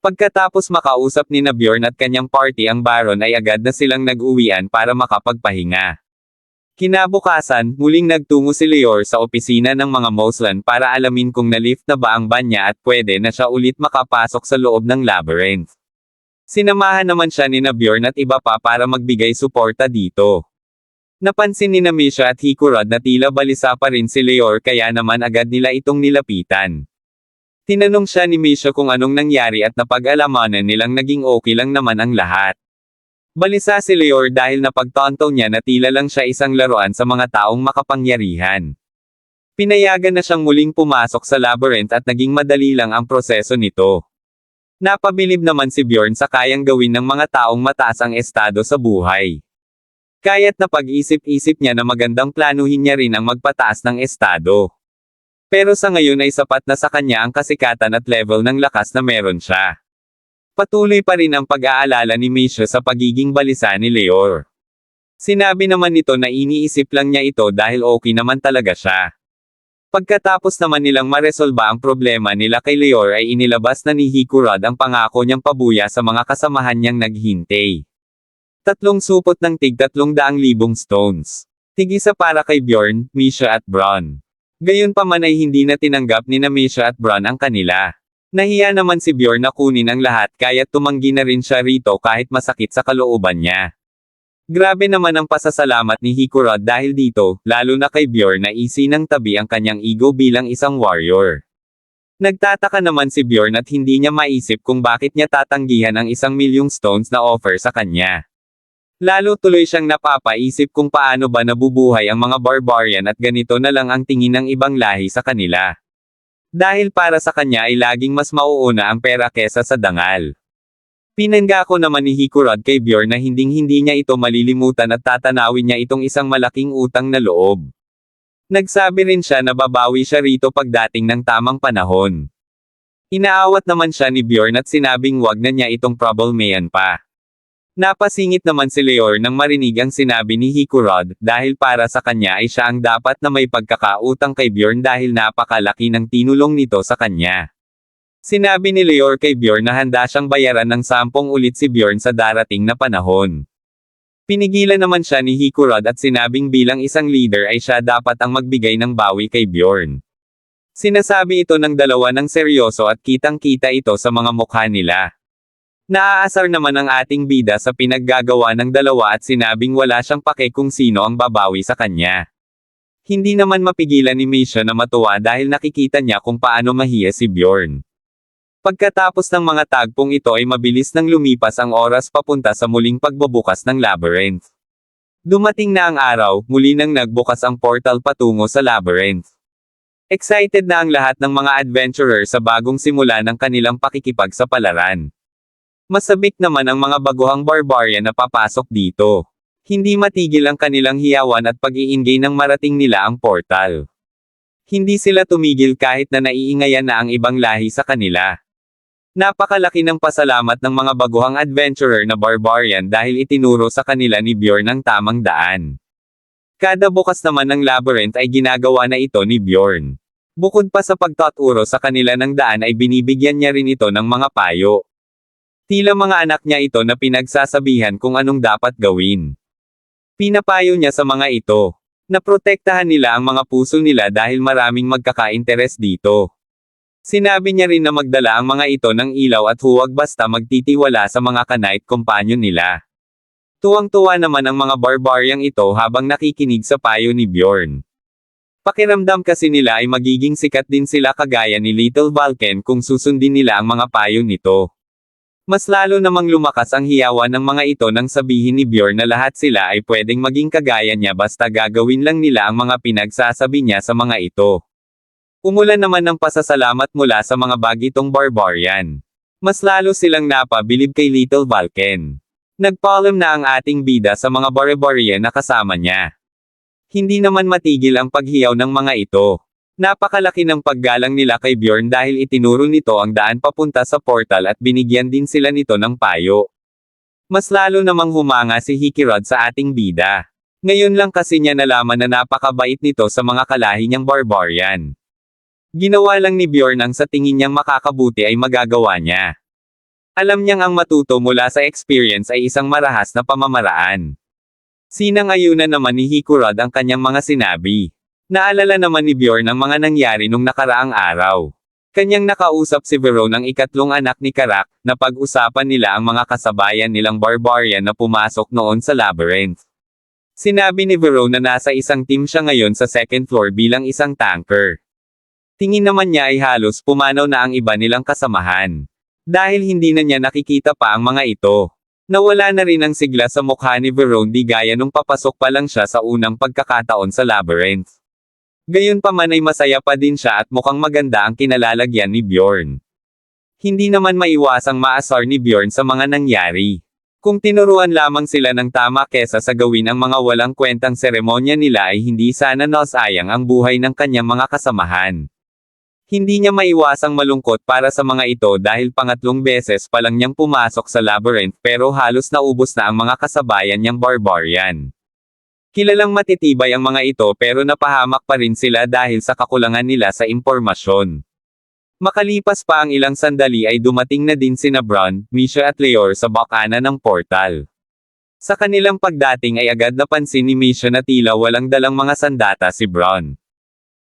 Pagkatapos makausap ni na Bjorn at kanyang party ang Baron ay agad na silang nag-uwian para makapagpahinga. Kinabukasan, muling nagtungo si Leor sa opisina ng mga Moslan para alamin kung na-lift na ba ang banya at pwede na siya ulit makapasok sa loob ng labyrinth. Sinamahan naman siya ni na Bjorn at iba pa para magbigay suporta dito. Napansin ni na Misha at Hikurod na tila balisa pa rin si Leor kaya naman agad nila itong nilapitan. Tinanong siya ni Misha kung anong nangyari at napag-alamanan nilang naging okay lang naman ang lahat. Balisa si Leor dahil napagtonto niya na tila lang siya isang laruan sa mga taong makapangyarihan. Pinayagan na siyang muling pumasok sa labyrinth at naging madali lang ang proseso nito. Napabilib naman si Bjorn sa kayang gawin ng mga taong mataas ang estado sa buhay. Kaya't napag-isip-isip niya na magandang planuhin niya rin ang magpataas ng estado. Pero sa ngayon ay sapat na sa kanya ang kasikatan at level ng lakas na meron siya. Patuloy pa rin ang pag-aalala ni Misha sa pagiging balisa ni Leor. Sinabi naman nito na iniisip lang niya ito dahil okay naman talaga siya. Pagkatapos naman nilang maresolba ang problema nila kay Leor ay inilabas na ni Hikurod ang pangako niyang pabuya sa mga kasamahan niyang naghintay. Tatlong supot ng tig tatlong daang libong stones. Tig-isa para kay Bjorn, Misha at Bron. Gayunpaman ay hindi na tinanggap ni na Misha at Bron ang kanila. Nahiya naman si Bjorn na kunin ang lahat kaya tumanggi na rin siya rito kahit masakit sa kalooban niya. Grabe naman ang pasasalamat ni Hikurod dahil dito, lalo na kay Bjorn na isi ng tabi ang kanyang ego bilang isang warrior. Nagtataka naman si Bjorn at hindi niya maisip kung bakit niya tatanggihan ang isang milyong stones na offer sa kanya. Lalo tuloy siyang napapaisip kung paano ba nabubuhay ang mga barbarian at ganito na lang ang tingin ng ibang lahi sa kanila. Dahil para sa kanya ay laging mas mauuna ang pera kesa sa dangal. Pinangako naman ni Hikurod kay Bjorn na hinding-hindi niya ito malilimutan at tatanawin niya itong isang malaking utang na loob. Nagsabi rin siya na babawi siya rito pagdating ng tamang panahon. Inaawat naman siya ni Bjorn at sinabing wag na niya itong problemayan pa. Napasingit naman si Leor nang marinig ang sinabi ni Hikurod, dahil para sa kanya ay siya ang dapat na may pagkakautang kay Bjorn dahil napakalaki ng tinulong nito sa kanya. Sinabi ni Leor kay Bjorn na handa siyang bayaran ng sampung ulit si Bjorn sa darating na panahon. Pinigilan naman siya ni Hikurod at sinabing bilang isang leader ay siya dapat ang magbigay ng bawi kay Bjorn. Sinasabi ito ng dalawa ng seryoso at kitang-kita ito sa mga mukha nila. Naaasar naman ang ating bida sa pinaggagawa ng dalawa at sinabing wala siyang pake kung sino ang babawi sa kanya. Hindi naman mapigilan ni Misha na matuwa dahil nakikita niya kung paano mahiya si Bjorn. Pagkatapos ng mga tagpong ito ay mabilis nang lumipas ang oras papunta sa muling pagbubukas ng labyrinth. Dumating na ang araw, muli nang nagbukas ang portal patungo sa labyrinth. Excited na ang lahat ng mga adventurer sa bagong simula ng kanilang pakikipagsapalaran. Masabik naman ang mga baguhang barbarian na papasok dito. Hindi matigil ang kanilang hiyawan at pag-iingay ng marating nila ang portal. Hindi sila tumigil kahit na naiingayan na ang ibang lahi sa kanila. Napakalaki ng pasalamat ng mga baguhang adventurer na barbarian dahil itinuro sa kanila ni Bjorn ang tamang daan. Kada bukas naman ng labyrinth ay ginagawa na ito ni Bjorn. Bukod pa sa pagtaturo sa kanila ng daan ay binibigyan niya rin ito ng mga payo. Tila mga anak niya ito na pinagsasabihan kung anong dapat gawin. Pinapayo niya sa mga ito. Naprotektahan nila ang mga puso nila dahil maraming magkaka-interes dito. Sinabi niya rin na magdala ang mga ito ng ilaw at huwag basta magtitiwala sa mga knight companion nila. Tuwang-tuwa naman ang mga barbaryang ito habang nakikinig sa payo ni Bjorn. Pakiramdam kasi nila ay magiging sikat din sila kagaya ni Little Vulcan kung susundin nila ang mga payo nito. Mas lalo namang lumakas ang hiyawan ng mga ito nang sabihin ni Bjorn na lahat sila ay pwedeng maging kagaya niya basta gagawin lang nila ang mga pinagsasabi niya sa mga ito. Umulan naman ng pasasalamat mula sa mga bagitong barbarian. Mas lalo silang napabilib kay Little Vulcan. Nagpaalam na ang ating bida sa mga barbarian na kasama niya. Hindi naman matigil ang paghiyaw ng mga ito. Napakalaki ng paggalang nila kay Bjorn dahil itinuro nito ang daan papunta sa portal at binigyan din sila nito ng payo. Mas lalo namang humanga si Hikirod sa ating bida. Ngayon lang kasi niya nalaman na napakabait nito sa mga kalahi niyang barbarian. Ginawa lang ni Bjorn ang sa tingin niyang makakabuti ay magagawa niya. Alam niyang ang matuto mula sa experience ay isang marahas na pamamaraan. Sinangayunan naman ni Hikurod ang kanyang mga sinabi. Naalala naman ni Bjorn ang mga nangyari nung nakaraang araw. Kanyang nakausap si Verone ang ikatlong anak ni Karak, na pag-usapan nila ang mga kasabayan nilang barbarian na pumasok noon sa labyrinth. Sinabi ni Verone na nasa isang team siya ngayon sa second floor bilang isang tanker. Tingin naman niya ay halos pumanaw na ang iba nilang kasamahan. Dahil hindi na niya nakikita pa ang mga ito. Nawala na rin ang sigla sa mukha ni Verone di gaya nung papasok pa lang siya sa unang pagkakataon sa labyrinth. Gayunpaman ay masaya pa din siya at mukhang maganda ang kinalalagyan ni Bjorn. Hindi naman maiwasang maasar ni Bjorn sa mga nangyari. Kung tinuruan lamang sila ng tama kesa sa gawin ang mga walang kwentang seremonya nila ay hindi sana nasayang ang buhay ng kanyang mga kasamahan. Hindi niya maiwasang malungkot para sa mga ito dahil pangatlong beses pa lang niyang pumasok sa labyrinth pero halos naubos na ang mga kasabayan niyang barbarian. Kilalang matitibay ang mga ito pero napahamak pa rin sila dahil sa kakulangan nila sa impormasyon. Makalipas pa ang ilang sandali ay dumating na din sina Bron, Misha at Leor sa bakana ng portal. Sa kanilang pagdating ay agad napansin ni Misha na tila walang dalang mga sandata si Bron.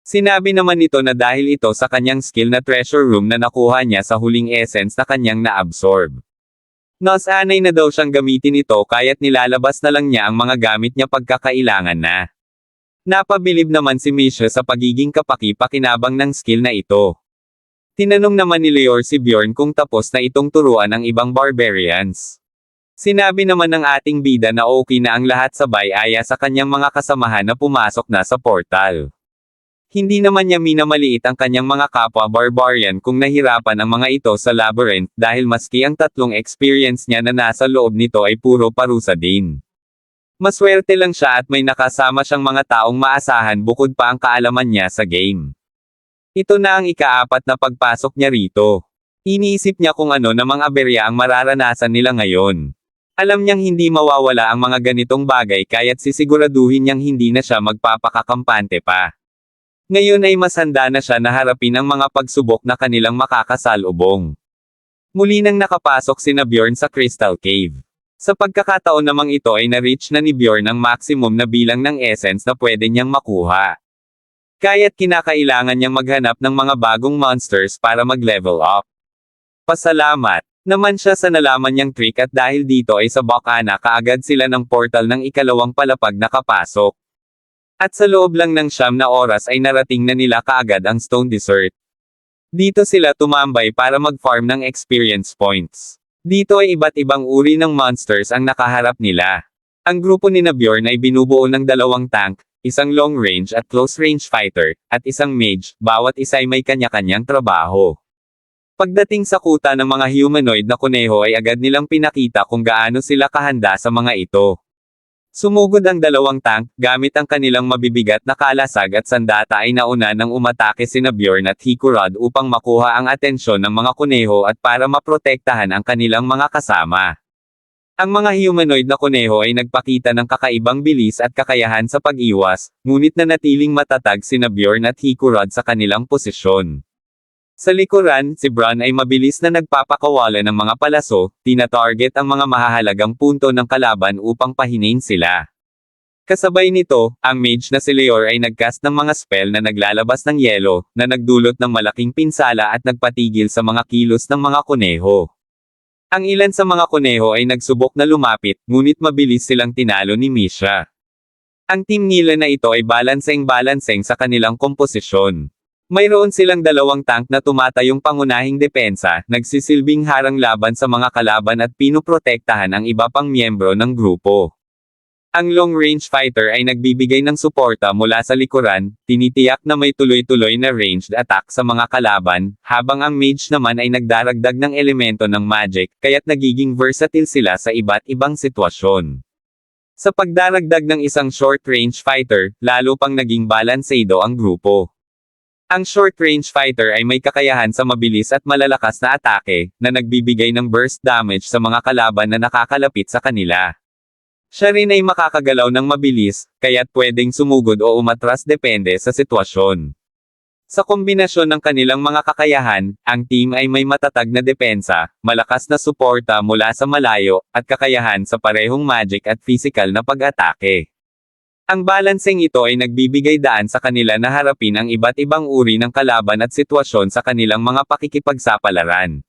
Sinabi naman nito na dahil ito sa kanyang skill na treasure room na nakuha niya sa huling essence na kanyang na-absorb. Nasanay na daw siyang gamitin ito kaya't nilalabas na lang niya ang mga gamit niya pagkakailangan na. Napabilib naman si Misha sa pagiging kapaki-pakinabang ng skill na ito. Tinanong naman ni Leor si Bjorn kung tapos na itong turuan ang ibang barbarians. Sinabi naman ng ating bida na okay na ang lahat sabay aya sa kanyang mga kasamahan na pumasok na sa portal. Hindi naman niya minamaliit ang kanyang mga kapwa barbarian kung nahirapan ang mga ito sa labyrinth dahil maski ang tatlong experience niya na nasa loob nito ay puro parusa din. Maswerte lang siya at may nakasama siyang mga taong maasahan bukod pa ang kaalaman niya sa game. Ito na ang ikaapat na pagpasok niya rito. Iniisip niya kung ano namang aberya ang mararanasan nila ngayon. Alam niyang hindi mawawala ang mga ganitong bagay kaya't sisiguraduhin niyang hindi na siya magpapakakampante pa. Ngayon ay mas handa na siya na harapin ang mga pagsubok na kanilang makakasalubong. Muli nang nakapasok si na Bjorn sa Crystal Cave. Sa pagkakataon namang ito ay na-reach na ni Bjorn ang maximum na bilang ng essence na pwede niyang makuha. Kaya't kinakailangan niyang maghanap ng mga bagong monsters para mag-level up. Pasalamat naman siya sa nalaman niyang trick at dahil dito ay sa Bakana kaagad sila ng portal ng ikalawang palapag nakapasok. At sa loob lang ng siyam na oras ay narating na nila kaagad ang Stone Desert. Dito sila tumambay para mag-farm ng experience points. Dito ay iba't ibang uri ng monsters ang nakaharap nila. Ang grupo ni Bjorn ay binubuo ng dalawang tank, isang long range at close range fighter, at isang mage, bawat isa ay may kanya-kanyang trabaho. Pagdating sa kuta ng mga humanoid na kuneho ay agad nilang pinakita kung gaano sila kahanda sa mga ito. Sumugod ang dalawang tank, gamit ang kanilang mabibigat na kalasag at sandata ay nauna ng umatake sina Bjorn at Hikurod upang makuha ang atensyon ng mga kuneho at para maprotektahan ang kanilang mga kasama. Ang mga humanoid na kuneho ay nagpakita ng kakaibang bilis at kakayahan sa pag-iwas, ngunit nanatiling matatag sina Bjorn at Hikurod sa kanilang posisyon. Sa likuran, si Bron ay mabilis na nagpapakawala ng mga palaso, tinatarget ang mga mahahalagang punto ng kalaban upang pahinain sila. Kasabay nito, ang mage na si Leor ay nagcast ng mga spell na naglalabas ng yelo, na nagdulot ng malaking pinsala at nagpatigil sa mga kilos ng mga kuneho. Ang ilan sa mga kuneho ay nagsubok na lumapit, ngunit mabilis silang tinalo ni Misha. Ang team nila na ito ay balanseng-balanseng sa kanilang komposisyon. Mayroon silang dalawang tank na tumatayong pangunahing depensa, nagsisilbing harang laban sa mga kalaban at pinuprotektahan ang iba pang miyembro ng grupo. Ang long-range fighter ay nagbibigay ng suporta mula sa likuran, tinitiyak na may tuloy-tuloy na ranged attack sa mga kalaban, habang ang mage naman ay nagdaragdag ng elemento ng magic, kaya't nagiging versatile sila sa iba't ibang sitwasyon. Sa pagdaragdag ng isang short-range fighter, lalo pang naging balansedo ang grupo. Ang short-range fighter ay may kakayahan sa mabilis at malalakas na atake, na nagbibigay ng burst damage sa mga kalaban na nakakalapit sa kanila. Siya rin ay makakagalaw ng mabilis, kaya't pwedeng sumugod o umatras depende sa sitwasyon. Sa kombinasyon ng kanilang mga kakayahan, ang team ay may matatag na depensa, malakas na suporta mula sa malayo, at kakayahan sa parehong magic at physical na pag-atake. Ang balanseng ito ay nagbibigay daan sa kanila na harapin ang iba't ibang uri ng kalaban at sitwasyon sa kanilang mga pakikipagsapalaran.